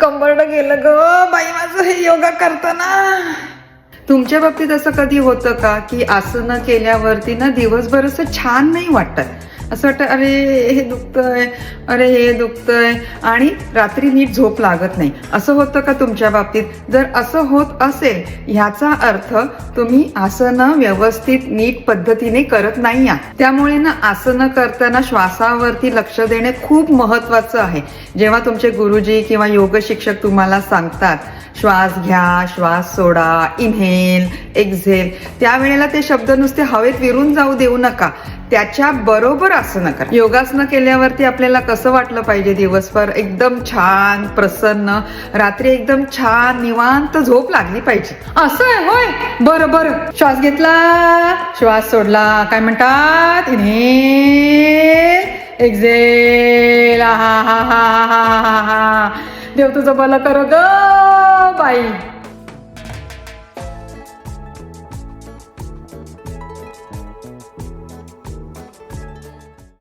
कंबरड गेलं ग. बाई माझं हे योगा करताना. तुमच्या बाबतीत असं कधी होतं का की आसनं केल्यावरती ना दिवसभर असं छान नाही वाटत? असं वाटतं अरे हे दुखतंय अरे हे दुखतंय. आणि रात्री नीट झोप लागत नाही. असं होतं का तुमच्या बाबतीत? जर असं होत असेल ह्याचा अर्थ तुम्ही आसनं व्यवस्थित नीट पद्धतीने करत नाही आहात त्यामुळे ना आसनं करताना श्वासावरती लक्ष देणे खूप महत्वाचं आहे. जेव्हा तुमचे गुरुजी किंवा योग शिक्षक तुम्हाला सांगतात श्वास घ्या श्वास सोडा इन्हेल एक्झेल त्यावेळेला ते शब्द नुसते हवेत विरून जाऊ देऊ नका. त्याच्या बरोबर आसनं करा. योगासनं केल्यावरती आपल्याला कसं वाटलं पाहिजे दिवसभर? एकदम छान प्रसन्न रात्री एकदम छान निवांत झोप लागली पाहिजे. असं आहे होय. बरं बरं. श्वास घेतला. श्वास सोडला. काय म्हणतात? इन्हेल एक्झेल हा हा हा हा हा हा देव तुझं भलं कर ग बाई.